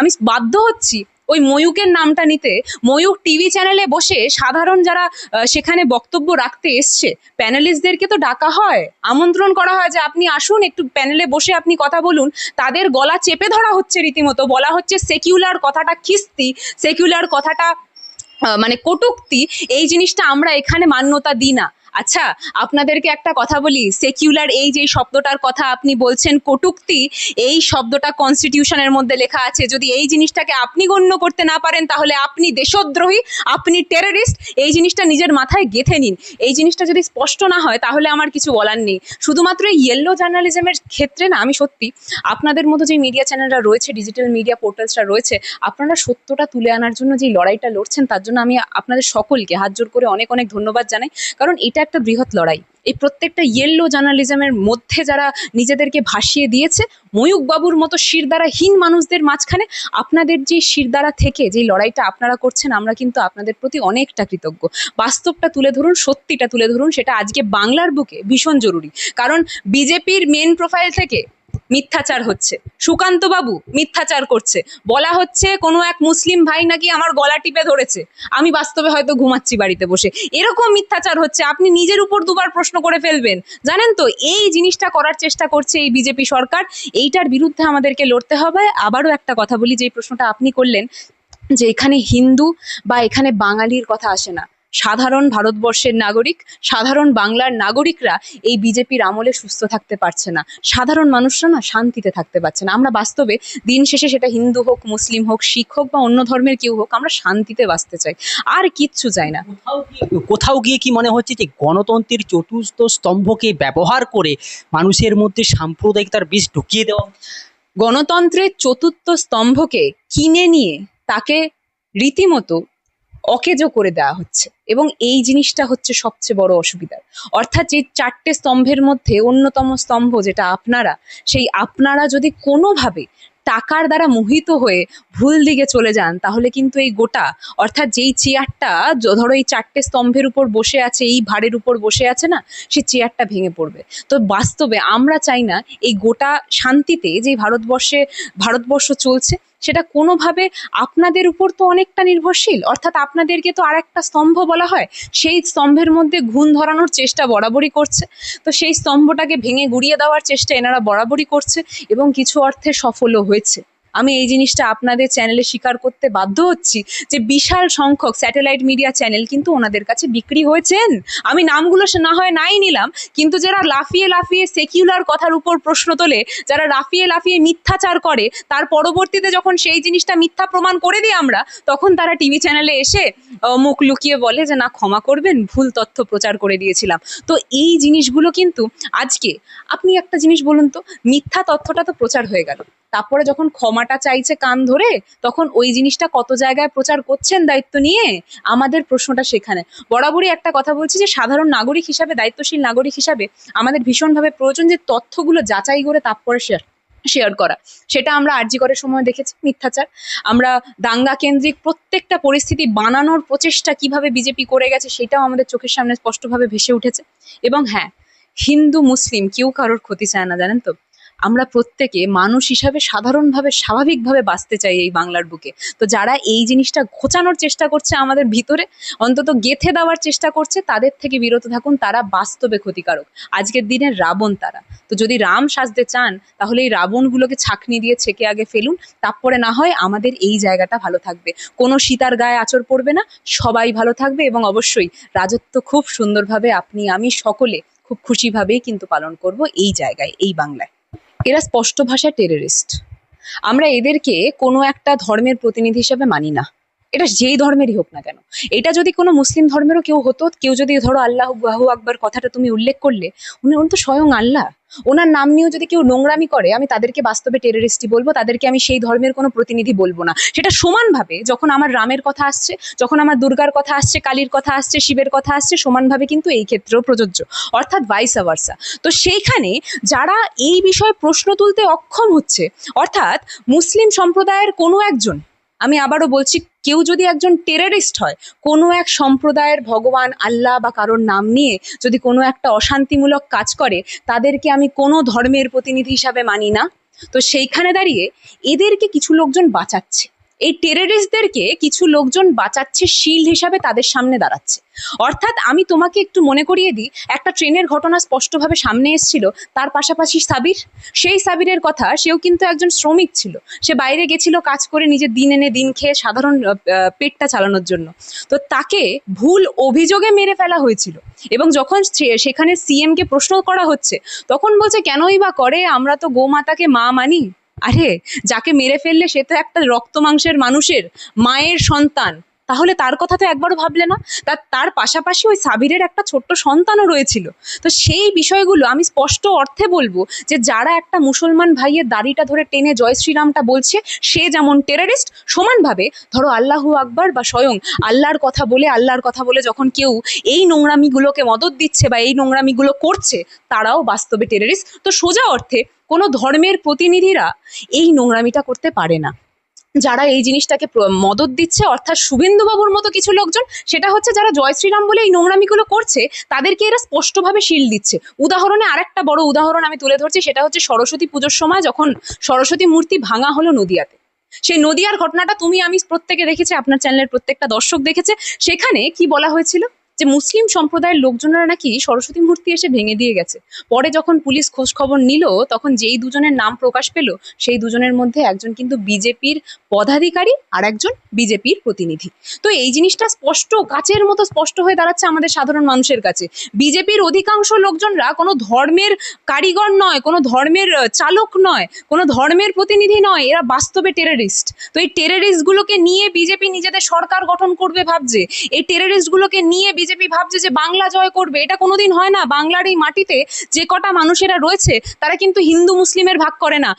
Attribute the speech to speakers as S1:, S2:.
S1: আমি বাধ্য হচ্ছি ওই ময়ূকের নামটা নিতে। ময়ূক টিভি চ্যানেলে বসে সাধারণ যারা সেখানে বক্তব্য রাখতে এসছে, প্যানেলিস্টদেরকে তো ডাকা হয়। আমন্ত্রণ করা হয় যে আপনি আসুন, একটু প্যানেলে বসে আপনি কথা বলুন। তাদের গলা চেপে ধরা হচ্ছে রীতিমতো, বলা হচ্ছে সেকিউলার কথাটা খিস্তি, সেকিউলার কথাটা মানে কটুক্তি। এই জিনিসটা আমরা এখানে মান্যতা দিই না। আচ্ছা আপনাদেরকে একটা কথা বলি। সেকিউলার এই যে শব্দটার কথা আপনি বলছেন, কটুক্তি, এই শব্দটা কনস্টিটিউশনের মধ্যে লেখা আছে। যদি এই জিনিসটাকে আপনি গণ্য করতে না পারেন, তাহলে আপনি দেশদ্রোহী, আপনি টেররিস্ট এই জিনিসটা নিজের মাথায় গেঁথে নিন। এই জিনিসটা যদি স্পষ্ট না হয়, তাহলে আমার কিছু বলার নেই। শুধুমাত্র এই ইয়েলো জার্নালিজমের ক্ষেত্রে না, আমি সত্যি আপনাদের মতো যে মিডিয়া চ্যানেলরা রয়েছে ডিজিটাল মিডিয়া পোর্টালসরা রয়েছে, আপনারা সত্যটা তুলে আনার জন্য যে লড়াইটা লড়ছেন, তার জন্য আমি আপনাদের সকলকে হাত জোর করে অনেক অনেক ধন্যবাদ জানাই। কারণ এটা একটা বৃহৎ লড়াই। এই প্রত্যেকটা ইয়েলো জার্নালিজমের মধ্যে যারা নিজেদেরকে ভাসিয়ে দিয়েছে ময়ূকবাবুর মতো শিরদারাহীন মানুষদের মাঝখানে আপনাদের যে শিরদারা থেকে যে লড়াইটা আপনারা করছেন, আমরা কিন্তু আপনাদের প্রতি অনেকটা কৃতজ্ঞ। বাস্তবটা তুলে ধরুন, সত্যিটা তুলে ধরুন, সেটা আজকে বাংলার বুকে ভীষণ জরুরি। কারণ বিজেপির মেন প্রোফাইল থেকে মিথ্যাচার হচ্ছে। সুকান্ত বাবু মিথ্যাচার করছে। বলা হচ্ছে কোনো এক মুসলিম ভাই নাকি আমার গলা টিপে ধরেছে। আমি বাস্তবে হয়তো ঘুমাচ্ছি বাড়িতে বসে। এরকম মিথ্যাচার হচ্ছে। আপনি নিজের উপর দুবার প্রশ্ন করে ফেলবেন। জানেন তো, এই জিনিসটা করার চেষ্টা করছে এই বিজেপি সরকার। এইটার বিরুদ্ধে আমাদেরকে লড়তে হবে। আবারও একটা কথা বলি যে প্রশ্নটা আপনি করলেন, যে এখানে হিন্দু বা এখানে বাঙালির কথা আসে না। সাধারণ ভারতবর্ষের নাগরিক সাধারণ বাংলার নাগরিকরা এই বিজেপির আমলে সুস্থ থাকতে পারছে না। সাধারণ মানুষরা না শান্তিতে থাকতে পারছে না। আমরা বাস্তবে দিন শেষে সেটা হিন্দু হোক মুসলিম হোক শিখ হোক বা অন্য ধর্মের কেউ হোক আমরা শান্তিতে বাঁচতে চাই। আর কিচ্ছু চাই না।
S2: কোথাও গিয়ে কি মনে হচ্ছে যে গণতন্ত্রের চতুর্থ স্তম্ভকে ব্যবহার করে মানুষের মধ্যে সাম্প্রদায়িকতার বীজ ঢুকিয়ে দেওয়া?
S1: গণতন্ত্রের চতুর্থ স্তম্ভকে কিনে নিয়ে তাকে রীতিমতো অকেজো করে দেওয়া হচ্ছে। এবং এই জিনিসটা হচ্ছে সবচেয়ে বড় অসুবিধা। অর্থাৎ যে চারটে স্তম্ভের মধ্যে অন্যতম স্তম্ভ যেটা আপনারা, সেই আপনারা যদি কোনোভাবে টাকার দ্বারা মোহিত হয়ে ভুল দিকে চলে যান, তাহলে কিন্তু এই গোটা, অর্থাৎ যেই চেয়ারটা ধরো এই চারটে স্তম্ভের উপর বসে আছে, এই ভাড়ের উপর বসে আছে না, সে চেয়ারটা ভেঙে পড়বে। তো বাস্তবে আমরা চাই না এই গোটা শান্তিতে যে ভারতবর্ষে, ভারতবর্ষ চলছে সেটা কোনোভাবে আপনাদের উপর তো অনেকটা নির্ভরশীল। অর্থাৎ আপনাদেরকে তো আর একটা স্তম্ভ বলা হয়। সেই স্তম্ভের মধ্যে ঘুণ ধরানোর চেষ্টা বরাবরই করছে। তো সেই স্তম্ভটাকে ভেঙে গুড়িয়ে দেওয়ার চেষ্টা এনারা বরাবরই করছে এবং কিছু অর্থে সফলও হয়েছে। আমি এই জিনিসটা আপনাদের চ্যানেলে স্বীকার করতে বাধ্য হচ্ছি যে বিশাল সংখ্যক স্যাটেলাইট মিডিয়া চ্যানেল কিন্তু ওনাদের কাছে বিক্রি হয়েছেন। আমি নামগুলো না হয় নাই নিলাম, কিন্তু যারা লাফিয়ে লাফিয়ে সেকিউলার কথার উপর প্রশ্ন তোলে, যারা লাফিয়ে লাফিয়ে মিথ্যাচার করে, তার পরবর্তীতে যখন সেই জিনিসটা মিথ্যা প্রমাণ করে দিই আমরা, তখন তারা টিভি চ্যানেলে এসে মুখ লুকিয়ে বলে যে, না, ক্ষমা করবেন, ভুল তথ্য প্রচার করে দিয়েছিলাম। তো এই জিনিসগুলো কিন্তু আজকে, আপনি একটা জিনিস বলুন তো, মিথ্যা তথ্যটা তো প্রচার হয়ে গেল। তারপরে যখন ক্ষমাটা চাইছে কান ধরে, তখন ওই জিনিসটা কত জায়গায় প্রচার করছেন দায়িত্ব নিয়ে? আমাদের প্রশ্নটা সেখানে। বরাবরই একটা কথা বলছি যে, সাধারণ নাগরিক হিসাবে, দায়িত্বশীল নাগরিক হিসাবে আমাদের ভীষণভাবে প্রয়োজন যে, তথ্যগুলো যাচাই করে তারপরে শেয়ার শেয়ার করা। সেটা আমরা আরজি করার সময় দেখেছি, মিথ্যাচার। আমরা দাঙ্গা কেন্দ্রিক প্রত্যেকটা পরিস্থিতি বানানোর প্রচেষ্টা কীভাবে বিজেপি করে গেছে, সেটাও আমাদের চোখের সামনে স্পষ্টভাবে ভেসে উঠেছে। এবং হ্যাঁ হিন্দু, মুসলিম, কেউ কারোর ক্ষতি চায় না, জানেন তো? আমরা প্রত্যেকে মানুষ হিসাবে সাধারণভাবে, স্বাভাবিকভাবে বাঁচতে চাই এই বাংলার বুকে। তো যারা এই জিনিসটা ঘোচানোর চেষ্টা করছে আমাদের ভিতরে, অন্তত গেথে দেওয়ার চেষ্টা করছে, তাদের থেকে বিরত থাকুন, তারা বাস্তবে ক্ষতিকারক। আজকের দিনে রাবণ তারা। তো যদি রাম সাজতে চান, তাহলে এই রাবণগুলোকে ছাকনি দিয়ে ছেঁকে আগে ফেলুন, তারপরে না হয় আমাদের এই জায়গাটা ভালো থাকবে। কোনো সীতার গায়ে আচর পড়বে না, সবাই ভালো থাকবে এবং অবশ্যই রাজত্ব খুব সুন্দরভাবে আপনি, আমি সকলে খুব খুশিভাবেই কিন্তু পালন করব এই জায়গায়, এই বাংলায়। এরা স্পষ্ট ভাষায় টেররিস্ট আমরা এদেরকে কোনো একটা ধর্মের প্রতিনিধি হিসেবে মানি না। এটা যেই ধর্মেরই হোক না কেন। এটা যদি কোনো মুসলিম ধর্মেরও কেউ হতো, কেউ যদি ধরো আল্লাহ আকবর কথাটা তুমি উল্লেখ করলে, উনি উনি তো স্বয়ং আল্লাহ। ওনার নাম নিয়েও যদি কেউ নোংরামি করে, আমি তাদেরকে বাস্তবে টেররিস্টই বলব, তাদেরকে আমি সেই ধর্মের কোনো প্রতিনিধি বলব না। সেটা সমানভাবে যখন আমার রামের কথা আসছে, যখন আমার দুর্গার কথা আসছে, কালীর কথা আসছে, শিবের কথা আসছে, সমানভাবে কিন্তু এই ক্ষেত্রেও প্রযোজ্য। অর্থাৎ ভাইস ভার্সা তো সেইখানে যারা এই বিষয়ে প্রশ্ন তুলতে অক্ষম হচ্ছে, অর্থাৎ মুসলিম সম্প্রদায়ের কোনো একজন আমি আবারও বলছি, কেউ যদি একজন টেরারিস্ট হয়, কোনো এক সম্প্রদায়ের ভগবান, আল্লাহ বা কারোর নাম নিয়ে যদি কোনো একটা অশান্তিমূলক কাজ করে, তাদেরকে আমি কোনো ধর্মের প্রতিনিধি হিসাবে মানি না। তো সেইখানে দাঁড়িয়ে এদেরকে কিছু লোকজন বাঁচাচ্ছে। এই টেররিস্টদেরকে কিছু লোকজন বাঁচাচ্ছে শিল্ড হিসাবে তাদের সামনে দাঁড়াচ্ছে। অর্থাৎ আমি তোমাকে একটু মনে করিয়ে দিই, একটা ট্রেনের ঘটনা স্পষ্টভাবে সামনে এসেছিল, তার পাশাপাশি সাবির। সেই সাবিরের কথা, সেও কিন্তু একজন শ্রমিক ছিল। সে বাইরে গেছিল কাজ করে নিজের দিন এনে দিন খেয়ে সাধারণ পেটটা চালানোর জন্য। তো তাকে ভুল অভিযোগে মেরে ফেলা হয়েছিল এবং যখন সেখানে সিএমকে প্রশ্ন করা হচ্ছে, তখন বলছে, কেনই বা করে? আমরা তো গোমাতাকে মা মানি। আরে যাকে মেরে ফেললে সে তো একটা রক্ত মাংসের মানুষের মায়ের সন্তান। তাহলে তার কথা তো একবারও ভাবলে না। তার তার পাশাপাশি ওই সাবিরের একটা ছোট্ট সন্তানও রয়েছিল। তো সেই বিষয়গুলো আমি স্পষ্ট অর্থে বলব যে, যারা একটা মুসলমান ভাইয়ের দাড়িটা ধরে টেনে জয় শ্রীরামটা বলছে, সে যেমন টেরারিস্ট সমানভাবে ধরো আল্লাহু আকবার বা স্বয়ং আল্লাহর কথা বলে, আল্লাহর কথা বলে যখন কেউ এই নোংরামিগুলোকে মদত দিচ্ছে বা এই নোংরামিগুলো করছে, তারাও বাস্তবে টেরারিস্ট তো সোজা অর্থে কোনো ধর্মের প্রতিনিধিরা এই নোংরামিটা করতে পারে না। যারা এই জিনিসটাকে মদত দিচ্ছে, অর্থাৎ শুভেন্দুবাবুর মতো কিছু লোকজন, সেটা হচ্ছে যারা জয় শ্রীরাম বলে এই নোংরামিগুলো করছে, তাদেরকে এরা স্পষ্টভাবে শিল দিচ্ছে। উদাহরণে আরেকটা বড় উদাহরণ আমি তুলে ধরছি, সেটা হচ্ছে সরস্বতী পুজোর সময় যখন সরস্বতী মূর্তি ভাঙা হলো নদিয়াতে। সেই নদিয়ার ঘটনাটা তুমি আমি প্রত্যেকে দেখেছি, আপনার চ্যানেলের প্রত্যেকটা দর্শক দেখেছে। সেখানে কি বলা হয়েছিল? যে মুসলিম সম্প্রদায়ের লোকজনেরা নাকি সরস্বতী মূর্তি এসে ভেঙে দিয়ে গেছে। পরে যখন পুলিশ খোঁজ খবর নিল, তখন যেই দুজনের নাম প্রকাশ পেল, সেই দুজনের মধ্যে একজন কিন্তু বিজেপির পদাধিকারী আর একজন বিজেপির প্রতিনিধি। তো এই জিনিসটা স্পষ্ট, কাচের মতো স্পষ্ট হয়ে দাঁড়াচ্ছে আমাদের সাধারণ মানুষের কাছে। বিজেপির অধিকাংশ লোকজনরা কোনো ধর্মের কারিগর নয়, কোনো ধর্মের চালক নয়, কোনো ধর্মের প্রতিনিধি নয়, এরা বাস্তবে টেররিস্ট তো এই টেররিস্টগুলোকে নিয়ে বিজেপি নিজেদের সরকার গঠন করবে ভাবছে। এই টেররিস্টগুলোকে নিয়ে বিজেপি ভাবছে যে বাংলা জয় করবে, এটা কোনোদিন হয় না। বাংলার এই মাটিতে যে কটা মানুষেরা রয়েছে, তারা কিন্তু হিন্দু, মুসলিমের ভাগ করে না।